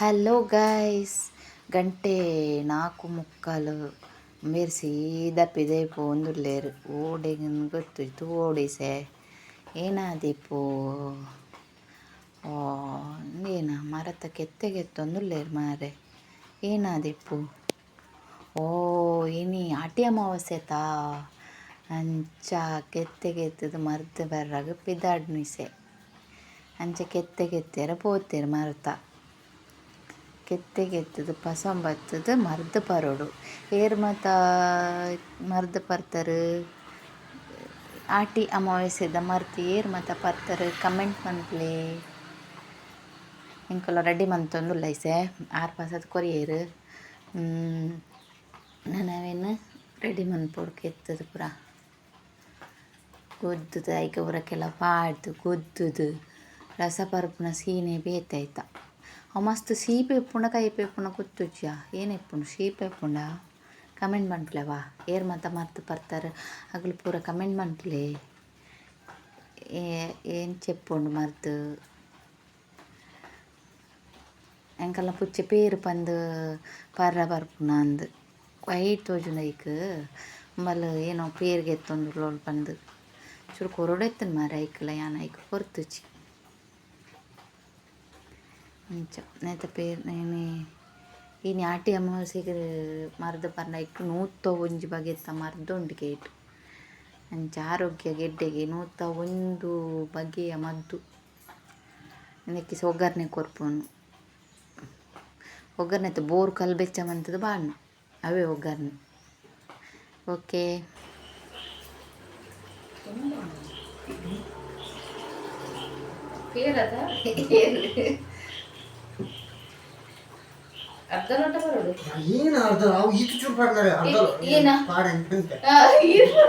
Hello guys ಗಂಟೆ ನಾಲ್ಕು ಮುಕ್ಕಾಲು. ಮೇರೆ ಸೀದಾ ಪಿದೇಪು ಒಂದುಲ್ಲೇರು. ಗೊತ್ತು ಗೊತ್ತಿತ್ತು ಓಡಿಸೆ. ಏನಾದೀಪು ಏನ ಮರತ ಕೆತ್ತೆಗೆತ್ತೊಂದುಲ್ಲೇರು ಮಾರೆ. ಏನಾದೀಪು ಓ, ಇನಿ ಆಟಿ ಅಮಾವಾಸ್ಯೆತಾ ಅಂಚ ಕೆತ್ತೆಗೆತ್ತದು ಮರ್ದು ಬರ್ರಾಗ ಪಿದಾಡ್ನಿಸೆ. ಅಂಚ ಕೆತ್ತೆಗೆತ್ತೇರ ಪೋತೆರ್ ಮರ್ತ ಕೆತ್ತೆಗೆತ್ತದು ಪಸಂಬತ್ತದು ಮರ್ದು ಪರೋಡು. ಏರ್ ಮತ, ಮರ್ದು ಪರ್ತಾರೆ, ಆಟಿ ಅಮಾವಾಸ್ಯೆದ ಮರ್ತಿ ಏರ್ ಮತ ಪರ್ತಾರೆ, ಕಮೆಂಟ್ ಮನ್ಪುಲೆ ಎಂಕುಲ ರೆಡಿ ಮಂತೊಂದುಲ್ಲ ಐಸೆ ಆರು ಪಾಸದ ಕೊರಿಯೇರು ನನವೇನು ರೆಡಿ ಮನ್ಪೊಡು ಕೆತ್ತದು ಪೂರ. ಗೊದ್ದುದು ಐಕ ಪೂರಕ್ಕೆಲ್ಲ ಪಾಡ್ದು, ಗೊದ್ದುದು ರಸ ಪರ್ಪುನ ಸೀನೆ ಅವು ಮಸ್ತ್ ಸೀಪೆ ಇಪ್ಪುಂಡ ಕೈಪೆ ಇಪ್ಪುಂಡ ಗೊತ್ತುಜ್ಜ ಏನು ಇಪ್ಪುಂಡು ಸೀಪೆ ಇಪ್ಪುಂಡ ಕಮೆಂಟ್ ಮನ್ಪುಲೆವಾ ಏರ್ ಮಾತ ಮರ್ತ್ ಪರ್ತಾರೆ ಅಗ್ಲು ಪೂರ ಕಮೆಂಟ್ ಮನ್ಪುಲೆ ಏನು ಚೆಪ್ಪುಂಡು ಮರ್ತ್ ಎಂಕಲ್ನ ಪುಚ್ಚೆ ಪೇರು ಪಂದ್ ಪರ್ರ ಬರ್ಪುನ ಅಂದ್ ವೈಟ್ ತೋಜುಂಡು ಐಕ್ ಮಲ್ಲ ಏನೋ ಪೇರ್ಗೆ ಎತ್ತೊಂದು ಲೋಲ್ ಪಂದ್ ಚೂರು ಕೊರೊಡೆತ್ತನ್ ಮಾರ ಐಕ್ಲ ಯಾನ್ ಐಕ್ ಕೊರ್ತುಜಿ ಅಂಚ ನೆತ್ತ ಪೇರ್ ನೇನೆ ಇನಿ ಆಟಿ ಅಮಾವಾಸ್ಯೆಗ್ ಮರದ ಪರ್ನ ಐಕ್ ನೂತ ಒಂಜಿ ಬಗೆತ ಮರ್ದ್ ಉಂಡು ಕೇಟ್ ಅಂಚ ಆರೋಗ್ಯ ಗೆಡ್ಡೆಗೆ ನೂತ ಒಂದು ಬಗೆಯ ಮದ್ದು. ನೆಕ್ಕಿಸ ಒಗ್ಗರಣೆ ಕೊರ್ಪುನು. ಒಗ್ಗರ್ಣೆ ಬೋರ್ ಕಲ್ ಬೆಚ್ಚ ಮಂತದ ಬಾಡ್ನು ಅವೇ ಒಗ್ಗರ್ಣೆ ಓಕೆ. ಅರ್ಧ ಲೋಟ ಏನು ಅರ್ಧ? ಅವು ಈತು ಚೂರು ಪಾಡ್ತಾರೆ. ಅರ್ಧ ಏನ? ಪಾಡ ಅಂತ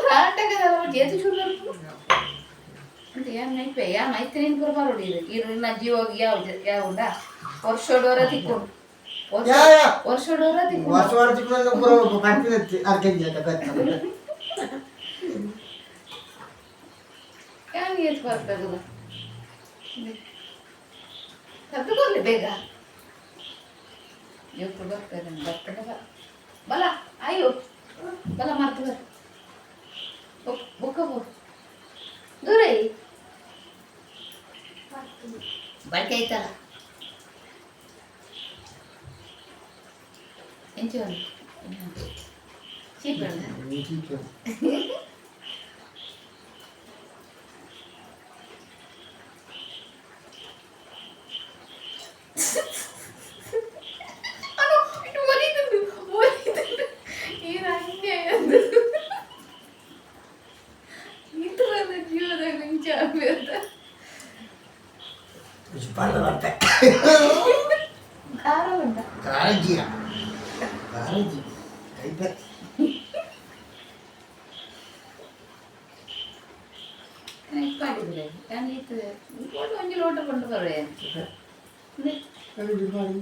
ನಾಟಕದಲ್ಲ ಏತು ಚೂರು ಬರೋದು ಅಂತ ಯಾ ಇದು. ಬೇಗ. ಇವತ್ತು ಬರ್ತದೆ ಬರ್ತದೆ ಬಾ ಬಲ ಅಯ್ಯೋ ಬಲ ಮರ್ತು ಬರ ಬುಕ್ಕ ಬೋ ದೂರ ಬಳಕೆ ಆಯ್ತಲ್ಲ ಎಂಚು ಚೀಪ್ ಬರ್ತೆ ಖಾರ ಉಂಟ ಕಾಳಜಿಯ ಕಾಳಜಿ ಕೈಪೆ ಮಾಡಿದ್ರೆ ನಾನು ಈತ ಒಂದು ಒಂಜಿ ಲೋಟ ಕೊಂಡು ಬರುವೆ ಅದು ಬಿಡು ಮಾಡಿ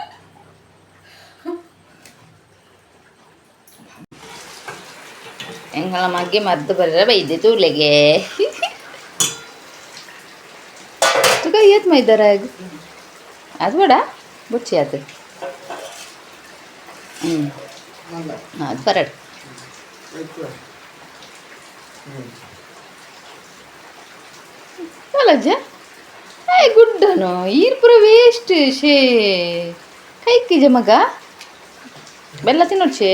ಎಂಗಳ ಮಗ್ಗೆ ಮದ್ದು ಬರ ಬೈದೆ ತೂಲೆಗೆ ತುಗ ಏತ್ ಮೈದಾರ ಅದು ಬೇಡ ಬುಚ್ಚಿ ಅದು ಹ್ಞೂ ಅದು ಪರಡು ಅಲ್ಲಜ್ಜ ಏ ಗುಡ್ಡನು ಈರ್ ಪುರ ವೇಸ್ಟ್ ಶೇ ಕೈಕಿಜ ಮಗ ಬೆಲ್ಲ ತಿನ್ನೋಡ್ಚೆ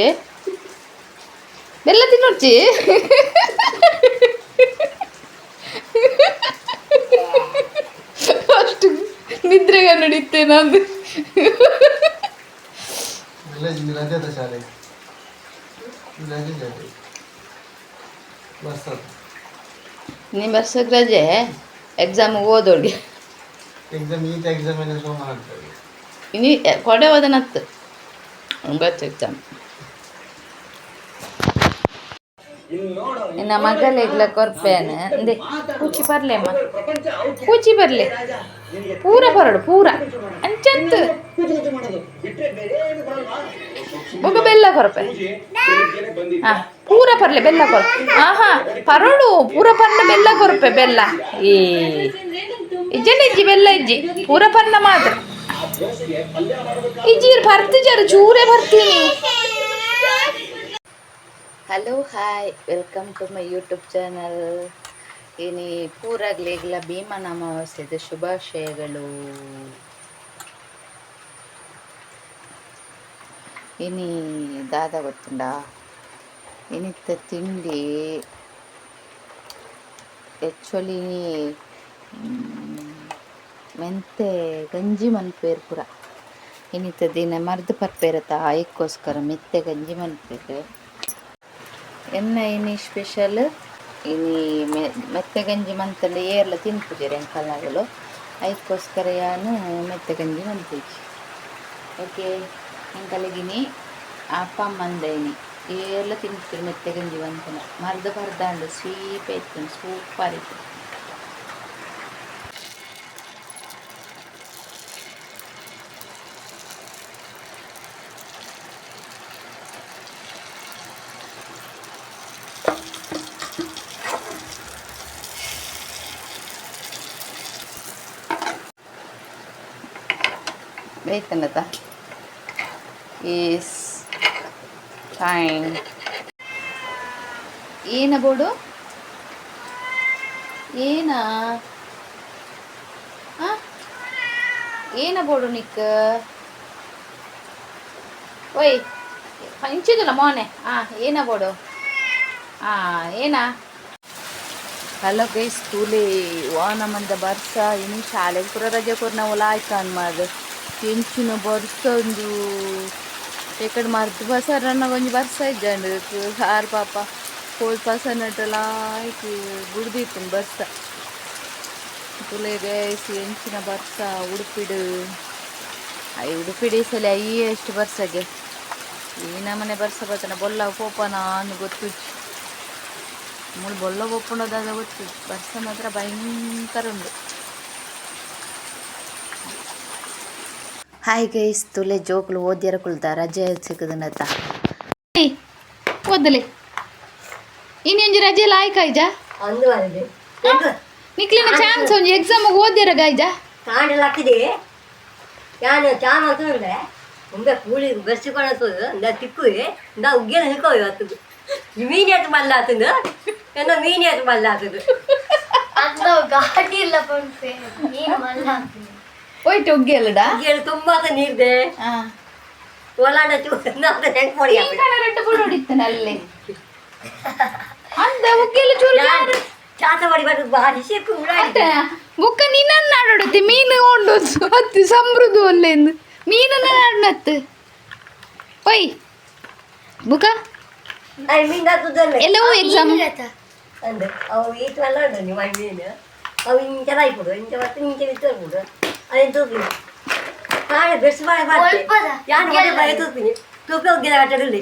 করছি ಅಷ್ಟು ನಿದ್ರೆಗ ನಡೀತೆ ನಾನು ನೀ ವರ್ಷಕ್ಕೆ ರಜೆ ಎಕ್ಸಾಮ್ ಓದೋಳ್ಗೆ ಎಕ್ಸಾಮ್ ಈತ ಎಕ್ಸಾಮ್ ಏನು ಸೋಮ ಕೊಡೆ ಓದನತ್ತು ಒಂಬತ್ತು ಎಕ್ಸಾಮ್ ಇನ್ನ ಮಗಲೆಗ್ಲ ಕೊರ್ಪೇನ. ಅಂದೆ ಕೂಚಿ ಬರ್ಲೆ ಅಮ್ಮ. ಕೂಚಿ ಬರ್ಲೆ. ಪೂರ ಬರಡು, ಪೂರ. ಅಂಚಂತ. ಒಗ ಬೆಲ್ಲ ಕೊರಪೆ. ಹಾ, ಪೂರ ಪರ್ಲೆ ಬೆಲ್ಲ ಕೊರ ಹಾ ಹಾ ಪೂರ ಪರ್ನ ಬೆಲ್ಲ ಕೊರಪೆ, ಬೆಲ್ಲ. ಏ. ಇಜ್ಜನ ಇಜ್ಜಿ ಬೆಲ್ಲ ಇಜ್ಜಿ. ಪೂರ ಪರ್ನ ಮಾತ್ರ. ಇಜ್ಜಿ ಬರ್ತಿ ಜರ ಚೂರೇ ಬರ್ತೀನಿ. Hello hi welcome to my YouTube channel ಇನಿ ಪೂರಾಗ್ಲೇಗ್ಲ ಭೀಮನ ಅಮಾವಾಸ್ಯದ ಶುಭಾಶಯಗಳು. ಇನಿ ದಾದ ಗೊತ್ತುಂಡ? ಇನಿತ್ತ ತಿಂಡಿ ಆ್ಯಕ್ಚುಲಿ ಮೆಂತೆ, ಗಂಜಿ ಮನ್ಪೇರು ಪೂರ. ಇನ್ನಿತ್ತ ದಿನ ಮರ್ದು ಪರ್ಪೇರತ್ತ ಆಯಕ್ಕೋಸ್ಕರ ಮೆತ್ತೆ ಗಂಜಿ ಮನ್ಪೇರು ಎನ್ನ ಇನಿ ಸ್ಪೆಷಲ್ ಇನಿ ಮೆ, ಮೆತ್ತೆ ಗಂಜಿ ಮಂತಂಡೆ ಏರ್ಲ ತಿನ್ಪುಜೆರ್ ಎಂಕಲ್ನಾಗಲು ಅದಕ್ಕೋಸ್ಕರ ಯಾನು ಮೆತ್ತೆ ಗಂಜಿ ಮಂತೇಜಿ ಓಕೆ ಎಂಕಲಗಿನಿ ಅಪ್ಪ ಅಮ್ಮಂದೈನಿ ಏರ್ಲ ತಿನ್ಪುಜೆರ್ ಮೆತ್ತೆ ಗಂಜಿ ಮಂತನ. ಮರ್ದ ಪರ್ದಾಂಡು ಸ್ವೀಪ್ ಐತೆ ಸೂಪರ್ ಇತ್ತು ಬೇಯ್ತನದ ಈಸ್ ಫೈನ್ ಏನ ಬೋಡು ಏನ? ಹಾ? ಏನ ಬೋಡು ನಿಕ್? ಓಯ್ ಪಂಚಿದಲ್ಲ ಮೋನೆ ಆ, ಏನ ಬೋಡು ಆ, ಏನ? ಹಲೋ ಗೈಸ್ ಸ್ಕೂಲಿ ವಾ ನಮ್ಮಂದ ಬರ್ಸ, ಇನ್ನು ಶಾಲೆಗೆ ಪೂರ ರಜೆ ಕೊರ್ ನಾವು ಅನ್ಮಾದ. ಎಂಚಿನ ಬರ್ಸ ಒಂದು ಎಕಡೆ ಮರ್ದು ಬಸ ರನ್ನ ಒಂಜಿ ಬರ್ಸ ಇಜ್ಜಂಡು ಸಾರ್ ಪಾಪ. ಕೋಲ್ ಪಸ ನಟಲ ಆಯ್ತು, ಗುಡ್ದಿತ್ತು ಬರ್ಸ ತುಲೆ ಗೈಸ್ ಎಂಚಿನ ಬರ್ಸ, ಉಡುಪಿಡು. ಐ ಉಡುಪಿಡಿ ಸಲ ಐ ಎಷ್ಟು ಬರ್ಸಗೆ ಈ ನಮನೆ ಬರ್ಸ ಬರ್ತಾನೆ ಬೊಲ್ಲ ಪೋಪನ ಅನ್ನು ಗೊತ್ತು. ಮೂಳು ಬೊಲ್ಲ ಒಪ್ಪಣದಾದ ಗೊತ್ತು. ಬರ್ಸ ಮಾತ್ರ ಭಯಂಕರ ಉಂಡು ಹಾಯ್ ಗೈಸ್ ತುಲೆ ಜೋಕ್ಲು ಓದ್ಯರ ಕುಳ್ತ ರಜೆ ಸಿಕ್ಕದನತ್ತ ಓದಲೆ ಇನ್ನೊಂಜಿ ರಜೆ ಲಾಯ್ಕ ಆಯ್ಕಾಯ್ಜ ಅಂದು ಅಲ್ಲದೆ ನಿಕ್ಲಿನ ಚಾನ್ಸ್ ಒಂದು ಎಕ್ಸಾಮ್ ಓದ್ಯಾರ ಗಾಯ್ಜ ಕಾಂಡಲ ಹಾಕಿದೆ. ಯಾನು ಚಾನ್ ಅಂತ ಉಂಡೆ ಮುಂದೆ ಕೂಲಿ ಬೆಸ್ಸಿಕೊಂಡು ಅಂದ ತಿಕ್ಕು ನಾ ಉಗ್ಗೆನ ಹಿಡ್ಕೋ ಇವತ್ತು ಮೀನ್ ಎತ್ತು ಮಲ್ಲ ಆತಂದು? ಏನೋ ಮೀನ್ ಅದು ಮಲ್ಲ ಆತದು? ಗಾಡಿ ಇಲ್ಲ ಪಂಪೆ ಮೀನ್ ಮಲ್ಲ ಹೋಯ್ತು ಒಗ್ಗೆ ಅಲ್ಲಡ? ಉಗ್ಗೆಲು ತುಂಬಾ ನೀರ್ದೆ. ಒಲಾಡ ಹೆಂಗ್ ಮಾಡಿ ರೆಡ್ಡು ಬುಡ್ ಹೊಡಿತಾನೆ ಅಲ್ಲಿ. ಅಂದ ಒಗ್ಗೆಲ್ಲ ಚೂರು. ಚಾತ ಮಾಡಿ ಬರ್ತದೆ ಭಾರಿ ಸಿಕ್ಕು ಬುಕ್ಕ ನಿನ್ನ ಆಡೋಡತ್ತೆ ಮೀನು ಉಂಡು ಹತ್ತು ಸಮೃದ್ಧ ಒಲ್ಲೆಂದು ಮೀನನ್ನ ಆಡ್ನತ್ತು. ಒಯ್ ಬುಕ್ಕ ಎಲ್ಲವೂ ಎಕ್ಸಾಮ್ ಅಂದೆ ಅವು ಈಟ್ ಎಲ್ಲ ನೀವು ಮೀನು. ಅವು ಇಂಚ ಬಾಯ್ಕೊಡು ಇಂಚ ಮತ್ತೆ ಇಂಚ ಬಿತ್ತೋರ್ಬಿಡು ಅದೇನು ತೂಪಿ ನಾಳೆ ಬೆಸ್ಟ್ ಬಾಯ್ ಬರ್ತದೆ ಒಲ್ಪದ. ಯಾನು ಒಳ್ಳೆ ಬಾಯ್ ತೂಪಿನಿ ತೂಪಿ ಒಗ್ಗಿದ ಕಟ್ಟಡಲ್ಲಿ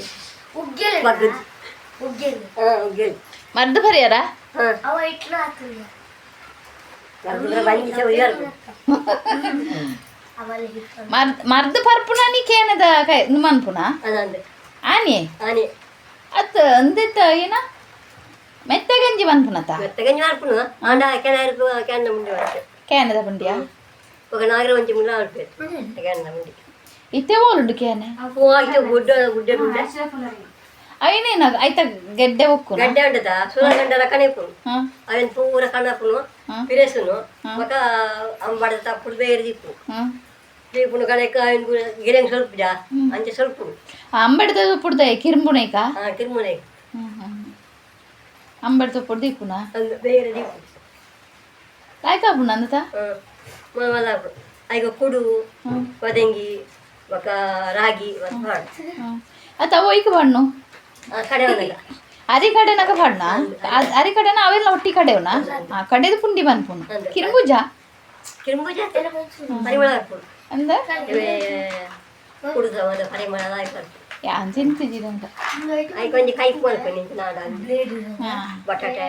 ಉಗ್ಗೆಲೆ ಬಗ್ಗದು ಉಗ್ಗೆಲೆ ಹಾಂ ಒಗ್ಗಿಲ್ಲ ಮರ್ದು ಪರಿಯಾರ ಹಾಂ ಅವ ಇಟ್ಲು ಆತಲ್ಲ ಬಗ್ಗಿದ್ರೆ ಬಂದಿಸ ಒಯ್ಯಾರು ಅವಲ್ಲಿ ಹಿಟ್ಟು ಮರ್ದ್ ಮರ್ದು ಪರ್ಪುನ ನೀ ಕೇನದ ಕೈ ಮನ್ಪುನ ಅದಂದೆ ಆನೆ ಆನೆ ಅತ್ತ ಅಂದೆತ್ತ ಏನ ಮೆತ್ತ ಗಂಜಿ ಮನ್ಪುನತ ಮತ್ತೆ ಗಂಜಿ ಮಾಡ್ಪುನು ಆಂಡ ಕೆನಾರು ಕೆನ್ನ ಮುಂದೆ ಬರ್ತದೆ ಕೇನದ ಪುಂಡಿಯ ఒక నాగరం మంచి ముందు ఆడిపోయారు ఇతే వాళ్ళు ఉండుకేనే అయితే గుడ్డ గుడ్డ అయినే నాకు అయితే గడ్డే ఒక్కు గడ్డే ఉంటుందా సూర్యగడ్డ రకనే పును అవి పూర కన్నపును పిరేసును ఒక అంబడ తప్పుడు వేరు దిప్పు దిప్పును కనుక ఆయన గిరెంగ్ సొలుపుడా అంచె సొలుపు అంబడితో పుడతాయి కిరుమునేక కిరుమునే అంబడితో పొడి దిప్పునా వేరే దిప్పు ಕಾಯ್ಕಾಬು ನಂದತಾ ಮೊಲ ಈಗ ಕುಡು ಪದಂಗಿ ಬೊಕ ರಾಗಿ ಅತ್ತ ಈಗ ಬಣ್ಣು? ಕಡೆಯವನಗ ಅರಿ ಕಡೆನಕ ಬಣ್ಣ? ಅರಿ ಕಡೆನ ಅವೆಲ್ಲ ಒಟ್ಟಿ ಕಡೆವನ ಆ ಕಡೆದು ಪುಂಡಿ ಬಂದ್ಪುಣ ಕಿರಂಬುಜ ಕಿರಂಬುಜ ಪರಿಮಳ ಅಂದ? ಕುಡುದವನ ಪರಿಮಳ ಐಕೊಂದು ಕೈ ಬಟಾಟೆ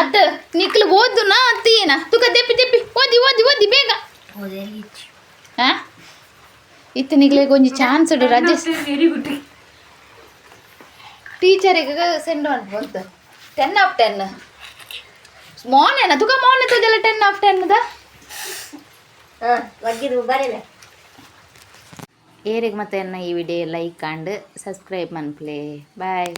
ಅತ್ತ ನಿಕ್ಲು ಅತ್ತಿ ಅತ್ತೀನ ತುಕ ದೆಪ್ಪಿ ದೆಪ್ಪಿ ಓದಿ ಓದಿ ಓದಿ ಬೇಗ. ಹಾ ಇತ್ತು ನಿಗ್ಲಿಗೆ ಒಂಜಿ ಚಾನ್ಸ್ ಇಡು ರಜೆ ಟೀಚರಿಗೆ ಸೆಂಡ್ ಮಾಡ್ಬೋದು ಟೆನ್ ಆಫ್ ಟೆನ್ ಮೋನೆನ ತುಕ ಮೌನ್ ತುದೆಲ್ಲ ಟೆನ್ ಆಫ್ ಟೆನ್ ಬರೀಲೆ. ಏರಿಗೆ ಮತ್ತೆ ಈ ವಿಡಿಯೋ ಲೈಕ್ ಆಂಡ್ ಸಬ್ಸ್ಕ್ರೈಬ್ ಮನ್ಪ್ಲೆ. ಬಾಯ್